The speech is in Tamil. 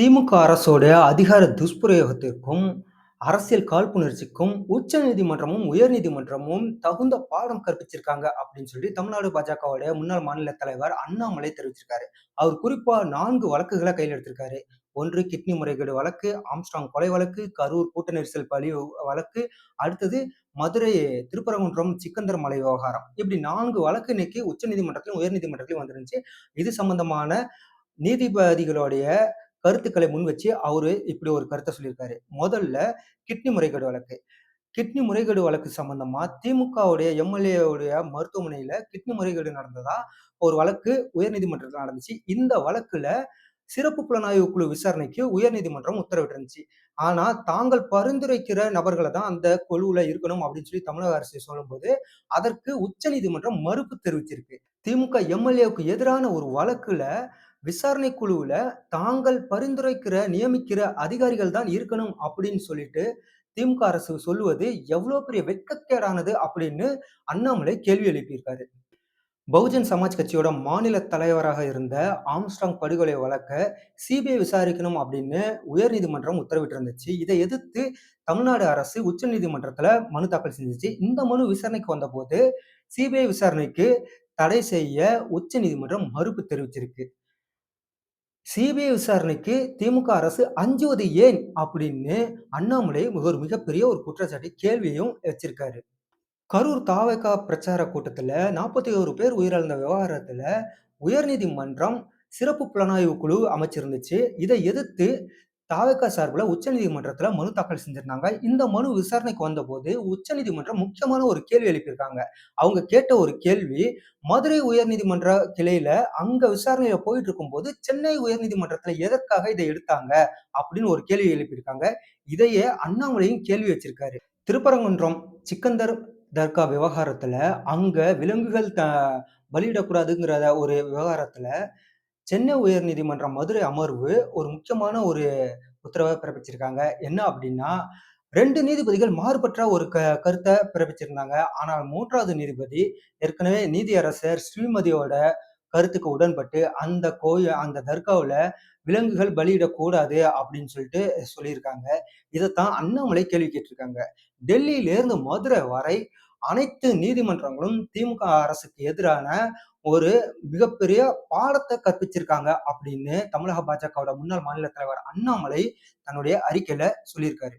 திமுக அரசோட அதிகார துஷ்பிரயோகத்திற்கும், அரசியல் காழ்ப்புணர்ச்சிக்கும் உச்சநீதிமன்றமும், உயர்நீதிமன்றமும் தகுந்த பாடம் கற்பிச்சிருக்காங்க அப்படின்னு சொல்லி தமிழ்நாடு பாஜகவுடைய முன்னாள் மாநில தலைவர் அண்ணாமலை தெரிவிச்சிருக்காரு. அவர் குறிப்பா நான்கு வழக்குகளை கையில் எடுத்திருக்காரு. ஒன்று கிட்னி முறைகேடு வழக்கு, ஆம்ஸ்டாங் கொலை வழக்கு, கரூர் கூட்ட நெரிசல் பழி வழக்கு, அடுத்தது மதுரை திருப்பரங்குன்றம் சிக்கந்தர் மலை விவகாரம். இப்படி நான்கு வழக்கு இன்னைக்கு உச்சநீதிமன்றத்திலும், உயர்நீதிமன்றத்திலும் வந்துருந்துச்சு இது சம்பந்தமான நீதிபதிகளுடைய கருத்துக்களை முன் வச்சு அவரு இப்படி ஒரு கருத்தை சொல்லியிருக்காரு. முதல்ல கிட்னி முறைகேடு வழக்கு. கிட்னி முறைகேடு வழக்கு சம்பந்தமா திமுகவுடைய எம்எல்ஏவுடைய மருத்துவமனையில கிட்னி முறைகேடு நடந்ததா ஒரு வழக்கு உயர்நீதிமன்றத்தில் நடந்துச்சு. இந்த வழக்குல சிறப்பு புலனாய்வு குழு விசாரணைக்கு உயர்நீதிமன்றம் உத்தரவிட்டிருந்துச்சு. ஆனா, தாங்கள் பரிந்துரைக்கிற நபர்களை தான் அந்த குழுவுல இருக்கணும் அப்படின்னு சொல்லி தமிழக அரசு சொல்லும்போது, அதற்கு உச்சநீதிமன்றம் மறுப்பு தெரிவிச்சிருக்கு. திமுக எம்.எல்.ஏவுக்கு எதிரான ஒரு வழக்குல விசாரணை குழுவுல தாங்கள் பரிந்துரைக்கிற, நியமிக்கிற அதிகாரிகள் தான் இருக்கணும் அப்படின்னு சொல்லிட்டு திமுக அரசு சொல்லுவது எவ்வளோ பெரிய வெட்கக்கேடானது அப்படின்னு அண்ணாமலை கேள்வி எழுப்பியிருக்காரு. பகுஜன் சமாஜ் கட்சியோட மாநில தலைவராக இருந்த ஆம்ஸ்ட்ராங் படுகொலை வழக்க சிபிஐ விசாரிக்கணும் அப்படின்னு உயர்நீதிமன்றம் உத்தரவிட்டிருந்துச்சு. இதை எதிர்த்து தமிழ்நாடு அரசு உச்சநீதிமன்றத்தில் மனு தாக்கல் செஞ்சிச்சு இந்த மனு விசாரணைக்கு வந்தபோது, சிபிஐ விசாரணைக்கு தடை செய்ய உச்சநீதிமன்றம் மறுப்பு தெரிவிச்சிருக்கு. சிபிஐ விசாரணைக்கு திமுக அரசு அஞ்சுவது ஏன்? அப்படின்னு அண்ணாமலை ஒரு மிகப்பெரிய ஒரு குற்றச்சாட்டு கேள்வியும் வச்சிருக்காரு. கரூர் தாவேகா பிரச்சார கூட்டத்தில் நாற்பத்தி ஒரு பேர் உயிரிழந்த விவகாரத்தில் உயர்நீதிமன்றம் சிறப்பு புலனாய்வு குழு அமைச்சிருந்துச்சு. இதை எதிர்த்து தாவக சார்பில் உச்சநீதிமன்றத்தில் மனு தாக்கல் செஞ்சிருந்தாங்க. இந்த மனு விசாரணைக்கு வந்தபோது உச்சநீதிமன்றம் முக்கியமான ஒரு கேள்வி எழுப்பியிருக்காங்க. அவங்க கேட்ட ஒரு கேள்வி, மதுரை உயர்நீதிமன்ற கிளையில அங்க விசாரணையில போயிட்டு இருக்கும்போது, சென்னை உயர்நீதிமன்றத்தில் எதற்காக இதை எடுத்தாங்க? அப்படின்னு ஒரு கேள்வி எழுப்பியிருக்காங்க. இதையே அண்ணாமலையும் கேள்வி வச்சிருக்காரு. திருப்பரங்குன்றம் சிக்கந்தர் தர்கா விவகாரத்துல அங்க விலங்குகள் த பலியிடக்கூடாதுங்கிற ஒரு விவகாரத்துல சென்னை உயர்நீதிமன்ற மதுரை அமர்வு ஒரு முக்கியமான ஒரு உத்தரவை பிறப்பிச்சிருக்காங்க. என்ன அப்படின்னா, ரெண்டு நீதிபதிகள் மாறுபட்ட ஒரு க கருத்தை பிறப்பிச்சிருந்தாங்க. ஆனால் மூன்றாவது நீதிபதி ஏற்கனவே நீதியரசர் ஸ்ரீமதியோட கருத்துக்கு உடன்பட்டு அந்த கோயில் அந்த தர்காவில் விலங்குகள் பலியிடக்கூடாது அப்படின்னு சொல்லிட்டு சொல்லியிருக்காங்க. இதைத்தான் அண்ணாமலை கேள்வி கேட்டிருக்காங்க. டெல்லியிலேருந்து மதுரை வரை அனைத்து நீதிமன்றங்களும் திமுக அரசுக்கு எதிரான ஒரு மிகப்பெரிய பாடத்தை கற்பிச்சிருக்காங்க அப்படின்னு தமிழக பாஜகவோட முன்னாள் மாநில தலைவர் அண்ணாமலை தன்னுடைய அறிக்கையில சொல்லியிருக்காரு.